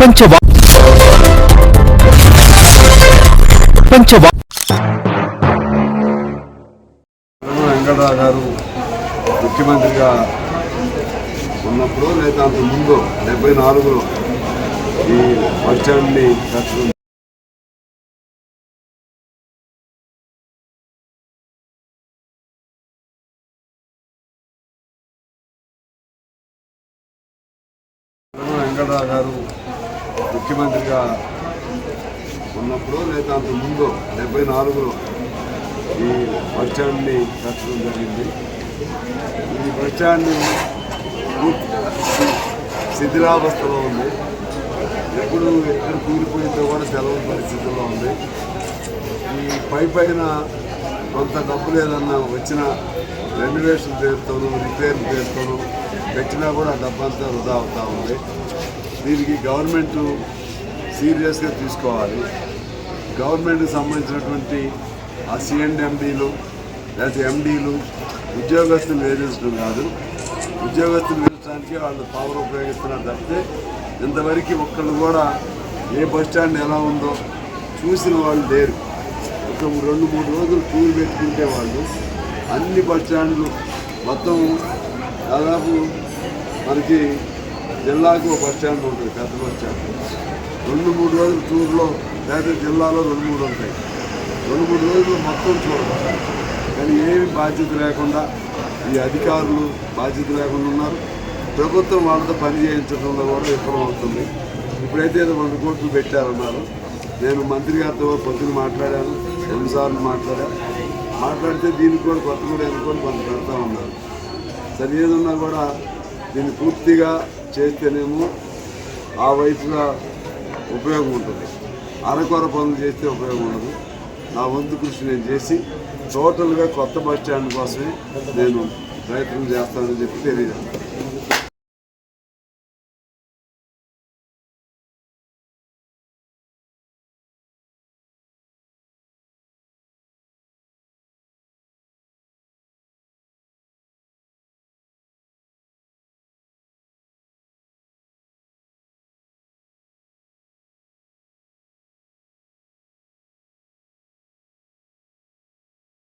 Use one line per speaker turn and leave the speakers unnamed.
ప్రపంచ ప్రపంచ
వెంకటరావు గారు ముఖ్యమంత్రిగా ఉన్నప్పుడు లేదా అంత ముందు డెబ్బై నాలుగులో ఈ బస్ వెంకటరావు గారు ముఖ్యమంత్రిగా ఉన్నప్పుడు లేదా అంత ముందు డెబ్బై నాలుగులో ఈ బస్ స్టాండ్ని కట్టడం జరిగింది. ఈ బస్ స్టాండ్ శిథిలావస్థలో ఉంది. ఎప్పుడు ఎక్కడ కూలిపోయిందో కూడా సెలవు పరిస్థితుల్లో ఉంది. ఈ పై పైన కొంత డబ్బులు ఏదన్నా వచ్చిన రెన్యువేషన్ పేరుతోనూ రిపేర్ పేరుతోనూ పెట్టినా కూడా డబ్బంతా వృధా అవుతూ ఉంది. దీనికి గవర్నమెంట్ సీరియస్గా తీసుకోవాలి. గవర్నమెంట్కి సంబంధించినటువంటి ఆ సిఎండ్ఎండీలు లేకపోతే ఎండీలు ఉద్యోగస్తులు వేధించడం కాదు. ఉద్యోగస్తులు వేధించడానికి వాళ్ళు పవర్ ఉపయోగిస్తున్నారు తప్పితే ఇంతవరకు ఒక్కళ్ళు కూడా ఏ బస్ స్టాండ్ ఎలా ఉందో చూసిన వాళ్ళు లేరు. ఒక రెండు మూడు రోజులు టూర్ పెట్టుకుంటే వాళ్ళు అన్ని బస్ స్టాండ్లు మొత్తం దాదాపు మనకి జిల్లాకు బస్ స్టాండ్ ఉంటుంది పెద్ద బస్ స్టాండ్. రెండు మూడు రోజులు టూర్లో లేదా జిల్లాలో రెండు మూడు ఉంటాయి. రెండు మూడు రోజులు మొత్తం చూడాలి కానీ ఏమి బాధ్యత లేకుండా ఈ అధికారులు బాధ్యత లేకుండా ఉన్నారు. ప్రభుత్వం వాళ్ళతో పని చేయించడంలో కూడా విఫలం అవుతుంది ఇప్పుడైతే ఏదో వంద కోట్లు పెట్టారన్నారు. నేను మంత్రి గారితో పొద్దున మాట్లాడాను రెండుసార్లు మాట్లాడాను మాట్లాడితే దీనికి కూడా కొత్త కూడా ఎన్నుకొని కొంత పెడతా ఉన్నారు. సరే ఏదన్నా కూడా దీన్ని పూర్తిగా చేస్తేనేమో ఆ వైపుగా ఉపయోగం ఉంటుంది. అరకొర పనులు చేస్తే ఉపయోగం ఉండదు. నా వంతు కృషి నేను చేసి టోటల్గా కొత్త బస్ స్టాండ్ కోసమే నేను ప్రయత్నం చేస్తానని చెప్పి తెలియజేస్తాను.